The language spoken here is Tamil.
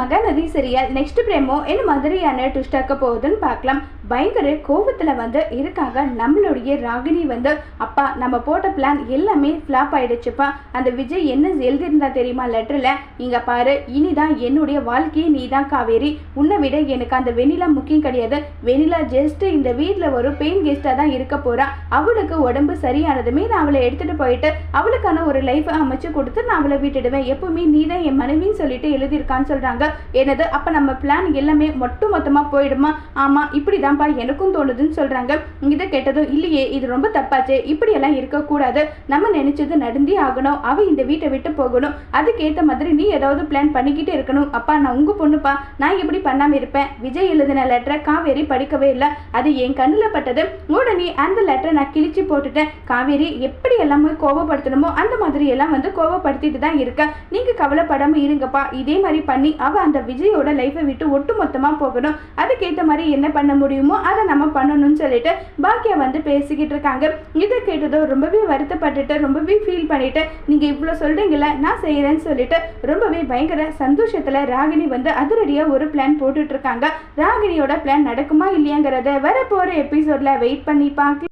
மகாநதி சரியா நெக்ஸ்ட் பிரேமோ என்ன மாதிரியான ட்விஸ்ட் ஆக்க போகுதுன்னு பார்க்கலாம். பயங்கர கோபத்தில் வந்து இருக்காங்க. நம்மளுடைய ராகினி வந்து அப்பா நம்ம போட்ட பிளான் எல்லாமே ஃப்ளாப் ஆயிடுச்சுப்பா. அந்த விஜய் என்ன எழுதியிருந்தா தெரியுமா லெட்டரில் இங்கே பாரு இனிதான் என்னுடைய வாழ்க்கையை நீ தான் காவேரி. உன்னை விட எனக்கு அந்த வெண்ணிலா முக்கியம் கிடையாது. வெண்ணிலா ஜஸ்ட் இந்த வீட்டில் ஒரு பெயின் கெஸ்ட்டாக தான் இருக்க போகிறா அவளுக்கு உடம்பு சரியானதுமே நான் அவளை எடுத்துகிட்டு போயிட்டு அவளுக்கான ஒரு லைஃப்பை அமைச்சு கொடுத்து நான் அவளை விட்டுடுவேன். எப்பவுமே நீ தான் என் மனைவின்னு சொல்லிட்டு எழுதியிருக்கான்னு சொல்கிறாங்க என்னது? அப்போ நம்ம பிளான் எல்லாமே மொட்டு மொத்தமாக போயிடுமா? ஆமா இப்படிதான்ப்பா எனக்கும் தோணுதுன்னு சொல்கிறாங்க இதை கேட்டதும் இல்லையே இது ரொம்ப தப்பாச்சு. இப்படியெல்லாம் இருக்கக்கூடாது. நம்ம நினச்சது நடந்தே ஆகணும். அவ இந்த வீட்டை விட்டு போகணும். அதுக்கேற்ற மாதிரி நீ ஏதாவது பிளான் பண்ணிக்கிட்டே இருக்கணும். அப்பா நான் உங்கள் பொண்ணுப்பா. நான் எப்படி பண்ணாமல் இருப்பேன். விஜய் எழுதின லெட்டரை காவேரி படிக்கவே இல்லை. அது என் கண்ணில் பட்டது. உடனே அந்த லெட்டரை நான் கிழிச்சு போட்டுட்டேன். காவேரி எப்படி எல்லாமே கோபப்படுத்தணுமோ அந்த மாதிரி எல்லாம் வந்து கோபப்படுத்திட்டு தான் இருக்கேன். நீங்க கவலைப்படாம இருங்கப்பா. இதே மாதிரி பண்ணி அவ அந்த விஜயோட லைஃபை விட்டு ஒட்டு மொத்தமா போகணும். அதுக்கேற்ற மாதிரி என்ன பண்ண முடியுமோ அதை நம்ம பண்ணணும்னு சொல்லிட்டு பாக்கியா வந்து பேசிக்கிட்டு இருக்காங்க. இதை கேட்டதோ ரொம்பவே வருத்தப்பட்டுட்டு ரொம்பவே ஃபீல் பண்ணிட்டு நீங்க இவ்வளோ சொல்றீங்களே நான் செய்யறேன்னு சொல்லிட்டு ரொம்பவே பயங்கர சந்தோஷத்துல ராகினி வந்து அதிரடியா ஒரு பிளான் போட்டுட்டு இருக்காங்க. ராகினியோட பிளான் நடக்குமா இல்லையாங்கிறத வரப்போகிற எபிசோட்ல வெயிட் பண்ணி பார்க்கலாம்